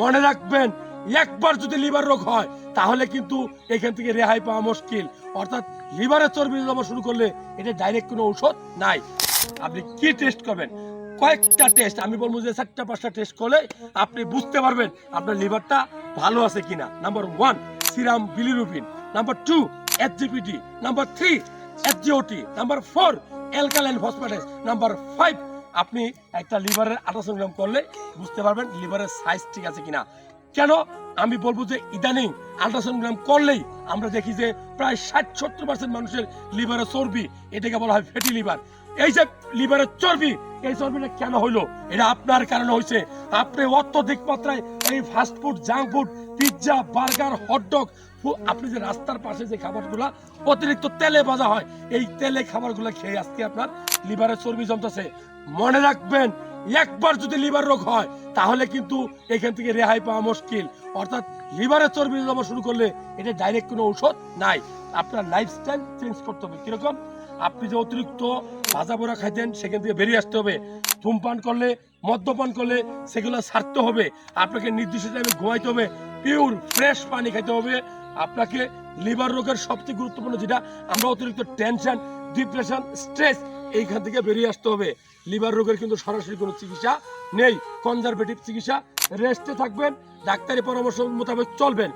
মনে রাখবেন, একবার যদি লিভার রোগ হয়, তাহলে কিন্তু এখান থেকে রেহাই পাওয়া মুশকিল। অর্থাৎ লিভারের চর্বি জমা শুরু করলে এটা ডাইরেক্ট কোনো ঔষধ নাই। আপনি কি টেস্ট করবেন? কয়েকটা টেস্ট আমি বলব যে চারটা, পাঁচটা টেস্ট করলে আপনি বুঝতে পারবেন আপনার লিভারটা ভালো আছে কিনা। Number one serum bilirubin number two SGPT number three SGOT number four alkaline phosphatase number five আপনি একটা লিভারের আল্ট্রাসোনোগ্রাম গ্রাম করলে বুঝতে পারবেন লিভারের সাইজ ঠিক আছে কিনা। কেন? আমি বলব যে ইদানিং আল্ট্রাসাউন্ড করলেই আমরা দেখি যে প্রায় ষাট সত্তর পার্সেন্ট মানুষের লিভারে চর্বি, এটাকে বলা হয় ফ্যাটি লিভার এই যে লিভারের চর্বি, এই চর্বিটা কেন হইল? এটা আপনার কারণে হয়েছে আপনি অত্যধিক মাত্রায় এই fast food junk food pizza burger hotdog আপনি যে রাস্তার পাশে যে খাবারগুলো অতিরিক্ত তেলে ভাজা হয়, এই তেলে খাবারগুলো খেয়ে আসতে আপনার লিভারের চর্বি জমতেছে। মনে রাখবেন একবার যদি লিভার রোগ হয়, তাহলে কিন্তু এখান থেকে রেহাই পাওয়া মুশকিল। অর্থাৎ লিভারের চর্বি জমা শুরু করলে এটা ডাইরেক্ট কোনো ঔষধ নাই। আপনার লাইফস্টাইল চেঞ্জ করতে হবে। কীরকম? আপনি যে অতিরিক্ত ভাজা পোড়া খাইতেন, সেখান থেকে বেরিয়ে আসতে হবে। ধূমপান করলে, মদ্যপান করলে সেগুলো ছাড়তে হবে। আপনাকে নির্দিষ্ট টাইমে ঘুমাইতে হবে। পিওর ফ্রেশ পানি খাইতে হবে। আপনাকে লিভার রোগের সবচেয়ে গুরুত্বপূর্ণ যেটা, আমরা অতিরিক্ত টেনশন ডিপ্রেশন, স্ট্রেস, এইখান থেকে বেরিয়ে আসতে হবে। লিভার রোগের কিন্তু সরাসরি কোনো চিকিৎসা নেই। কনজারভেটিভ চিকিৎসা, রেস্টে থাকবেন ডাক্তারের পরামর্শ মোতাবেক চলবেন।